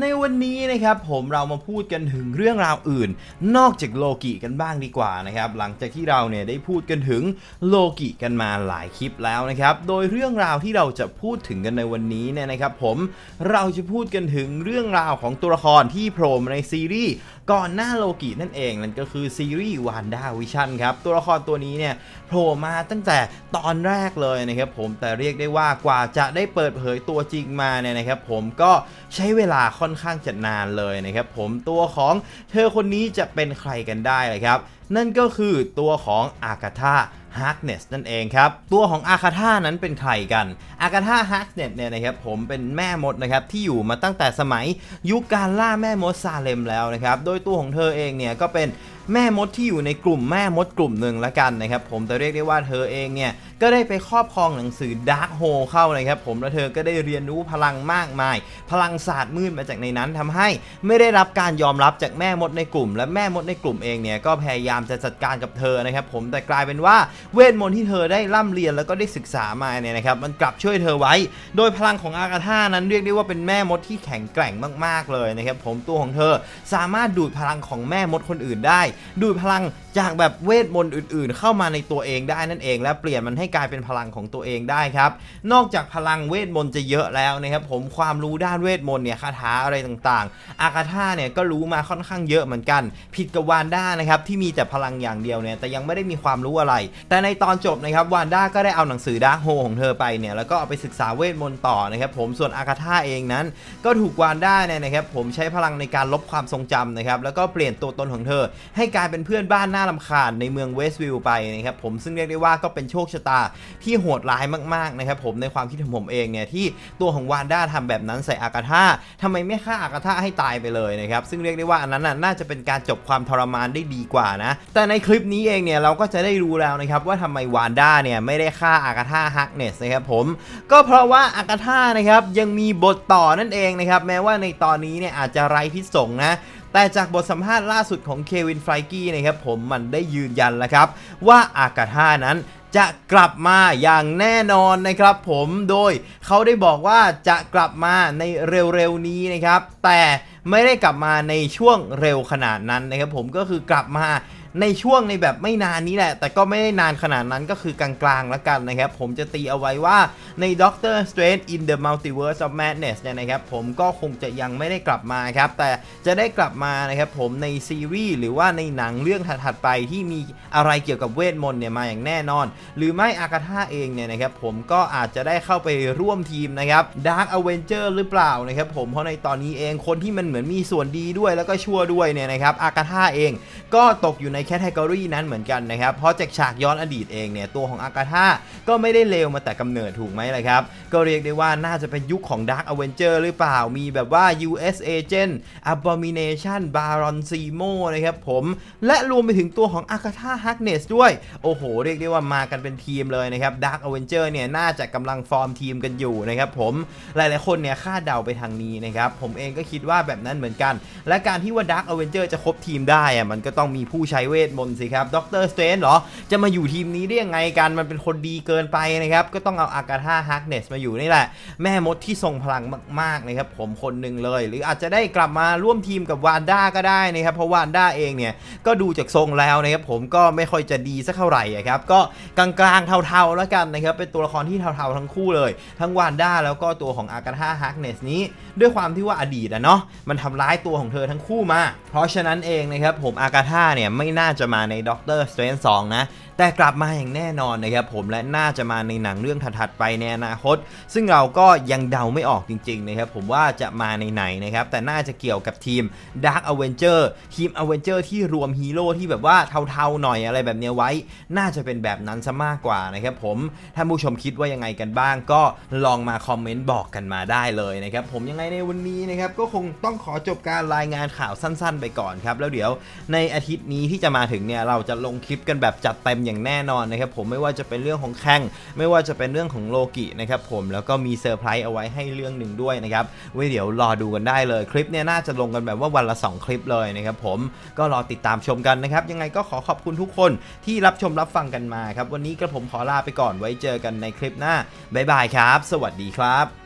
ในวันนี้นะครับผมเรามาพูดกันถึงเรื่องราวอื่น นอกจากโลกิกันบ้างดีกว่านะครับหลังจากที่เราเนี่ยได้พูดกันถึงโลกิกันมาหลายคลิปแล้วนะครับโดยเรื่องราวที่เราจะพูดถึงกันในวันนี้เนี่ยนะครับผมเราจะพูดกันถึงเรื่องราวของตัวละครที่โผล่มาในซีรีส์ก่อนหน้าโลกินั่นเองนั่นก็คือซีรีส์วานด้าวิชั่นครับตัวละครตัวนี้เนี่ยโผล่มาตั้งแต่ตอนแรกเลยนะครับผมแต่เรียกได้ว่ากว่าจะได้เปิดเผยตัวจริงมาเนี่ยนะครับผมก็ใช้เวลาค่ค่อนข้างจะนานเลยนะครับผมตัวของเธอคนนี้จะเป็นใครกันได้เลยครับนั่นก็คือตัวของอากาธาฮาร์กเนสนั่นเองครับ ตัวของอาคาธานั้นเป็นใครกันอากาธาฮาร์กเนสเนี่ยนะครับผมเป็นแม่มดนะครับที่อยู่มาตั้งแต่สมัยยุคการล่าแม่มดซาเลมแล้วนะครับ โดยตัวของเธอเองเนี่ยก็เป็นแม่มดที่อยู่ในกลุ่มแม่มดกลุ่มหนึ่งละกันนะครับผมแต่เรียกได้ว่าเธอเองเนี่ยก็ได้ไปครอบครองหนังสือดาร์ h โฮเข้านะครับผมแล้วเธอก็ได้เรียนรู้พลังมากมาย พลังศาสตร์มืดมาจากในนั้นทำให้ไม่ได้รับการยอมรับจากแม่มดในกลุ่ม และแม่มดในกลุ่มเองเนี่ยก็พยายามจะจัดการกับเธอนะครับผมแต่กลายเป็นว่าเวทมนต์ที่เธอได้ร่ำเรียนแล้วก็ได้ศึกษามาเนี่ยนะครับมันกลับช่วยเธอไว้ โดยพลังของอากาธานั้นเรียกได้ว่าเป็นแม่มดที่แข็งแกร่งมาก ๆเลยนะครับผมตัวของเธอสามารถดูดพลังของแม่มดคนอื่นได้ ดูดพลัง จากแบบเวทมนต์อื่นๆ เข้ามาในตัวเองได้นั่นเอง และเปลี่ยนมันให้กลายเป็นพลังของตัวเองได้ครับ นอกจากพลังเวทมนต์จะเยอะแล้วนะครับผมความรู้ด้านเวทมนต์เนี่ยคาถาอะไรต่างๆ อากาธาเนี่ยก็รู้มาค่อนข้างเยอะเหมือนกัน ผิดกับวานด้านะครับที่มีแต่พลังอย่างเดียวเนี่ยแต่ยังไม่ได้มีความรู้อะไร แต่ในตอนจบนะครับวานด้าก็ได้เอาหนังสือดาร์กโฮของเธอไปเนี่ยแล้วก็เอาไปศึกษาเวทมนต์ต่อนะครับผมส่วนอากาธาเองนั้น ก็ถูกวานด้าเนี่ยนะครับผมใช้พลังในการลบความทรงจำนะครับแล้วก็เปลี่ยนตัวตนของเธอ ให้กลายเป็นเพื่อนบ้านหน่าลำคาญในเมืองเวสต์วิลไปนะครับผมซึ่งเรียกได้ว่าก็เป็นโชคชะตาที่โหดร้ายมากๆนะครับผมในความคิดของผมเองเนี่ยที่ตัวของวานด้าทำแบบนั้นใส่อากาธาทำไมไม่ฆ่าอากาธาให้ตายไปเลยนะครับซึ่งเรียกได้ว่าอันนั้นน่ะน่าจะเป็นการจบความทรมานได้ดีกว่านะ แต่ในคลิปนี้เองเนี่ยเราก็จะได้รู้แล้วนะครับว่าทำไมวานด้าเนี่ยไม่ได้ฆ่าอากาธาฮักเนสนะครับผมก็เพราะว่าอากาธานะครับยังมีบทต่อนั่นเองนะครับแม้ว่าในตอนนี้เนี่ยอาจจะไร้พิษสงนะ แต่จากบทสัมภาษณ์ล่าสุดของเควินไฟกี้นะครับผมมันได้ยืนยันแล้วครับ ว่าอากาธานั้นจะกลับมาอย่างแน่นอนนะครับผมโดยเขาได้บอกว่าจะกลับมาในเร็วๆนี้นะครับ แต่ไม่ได้กลับมาในช่วงเร็วขนาดนั้นนะครับผมก็คือกลับมา ในช่วงในแบบไม่นานนี้แหละ แต่ก็ไม่ได้นานขนาดนั้นก็คือกลางๆแล้วกันนะครับ ผมจะตีเอาไว้ว่าใน Doctor Strange in the Multiverse of Madness เนี่ยนะครับ ผมก็คงจะยังไม่ได้กลับมาครับ แต่จะได้กลับมานะครับผมในซีรีส์หรือว่าในหนังเรื่องถัดๆไปที่มีอะไรเกี่ยวกับเวทมนต์เนี่ยมาอย่างแน่นอน หรือไม่อากาธาเองเนี่ยนะครับผมก็อาจจะได้เข้าไปร่วมทีมนะครับ Dark Avenger หรือเปล่านะครับผมเพราะในตอนนี้เองคนที่มันเหมือนมีส่วนดีด้วยแล้วก็ชั่วด้วยเนี่ยนะครับอากาธาเอง ก็ตกอยู่ในแคตตากรีนั้นเหมือนกันนะครับ เพราะจากฉากย้อนอดีตเองเนี่ยตัวของอากาธาก็ไม่ได้เลวมาแต่กำเนิดถูกไหมล่ะครับ ก็เรียกได้ว่าน่าจะเป็นยุคของ Dark Avenger หรือเปล่ามีแบบว่า US Agent Abomination Baron Zemo นะครับผม และรวมไปถึงตัวของอากาธาฮักเนสด้วย โอ้โห เรียกได้ว่ามากันเป็นทีมเลยนะครับ Dark Avenger เนี่ยน่าจะกำลังฟอร์มทีมกันอยู่นะครับผมหลายๆคนเนี่ยคาดเดาไปทางนี้นะครับผมเองก็คิดว่าแบบนั้นเหมือนกัน และการที่ว่า Dark Avenger จะครบทีมได้อะมันก็ต้ององมีผู้ใช้เวทมนต์สิครับด็อกเตอร์สเตนเหรอ จะมาอยู่ทีมนี้ได้ยังไงกัน มันเป็นคนดีเกินไปนะครับ ก็ต้องเอาอากาธาฮักเนสมาอยู่นี่แหละ แม่มดที่ทรงพลังมากๆนะครับผมคนหนึ่งเลย หรืออาจจะได้กลับมาร่วมทีมกับวานด้าก็ได้นะครับ เพราะวานด้าเองเนี่ยก็ดูจากทรงแล้วนะครับผมก็ไม่ค่อยจะดีสักเท่าไหร่ครับก็กลางๆเทาๆแล้วกันนะครับเป็นตัวละครที่เทาๆทั้งคู่เลย ทั้งวานด้าแล้วก็ตัวของอากาธาฮักเนสนี้ ด้วยความที่ว่าอดีตอะเนาะมันทำร้ายตัวของเธอทั้งคู่มา เพราะฉะนั้นเองนะครับผมอากาธาเนี่ย ไม่น่าจะมาในด็อกเตอร์สเตรนสองนะ แต่กลับมาอย่างแน่นอนนะครับผมและน่าจะมาในหนังเรื่องถัดๆไปในอนาคต ซึ่งเราก็ยังเดาไม่ออกจริงๆนะครับผมว่าจะมาในไหนนะครับ แต่น่าจะเกี่ยวกับทีม Dark Avenger ทีม Avenger ที่รวมฮีโร่ที่แบบว่าเทาๆหน่อยอะไรแบบเนี้ไว้ น่าจะเป็นแบบนั้นซะมากกว่านะครับผมถ้าผู้ชมคิดว่ายังไงกันบ้าง ก็ลองมาคอมเมนต์บอกกันมาได้เลยนะครับผมยังไงในวันนี้นะครับก็คงต้องขอจบการรายงานข่าวสั้น ๆ ไปก่อนครับแล้วเดี๋ยวในอาทิตย์นี้ที่จะมาถึงเนี่ยเราจะลงคลิปกันแบบจัดเต็มอย่างแน่นอนนะครับผมไม่ว่าจะเป็นเรื่องของแข่งไม่ว่าจะเป็นเรื่องของโลกินะครับผมแล้วก็มีเซอร์ไพรส์เอาไว้ให้เรื่องหนึ่งด้วยนะครับไว้เดี๋ยวรอดูกันได้เลยคลิปเนี่ยน่าจะลงกันแบบว่าวันละ 2 คลิปเลยนะครับผมก็รอติดตามชมกันนะครับยังไงก็ขอขอบคุณทุกคนที่รับชมรับฟังกันมาครับวันนี้กระผมขอลาไปก่อนไว้เจอกันในคลิปหน้าบ๊ายบายครับ สวัสดีครับ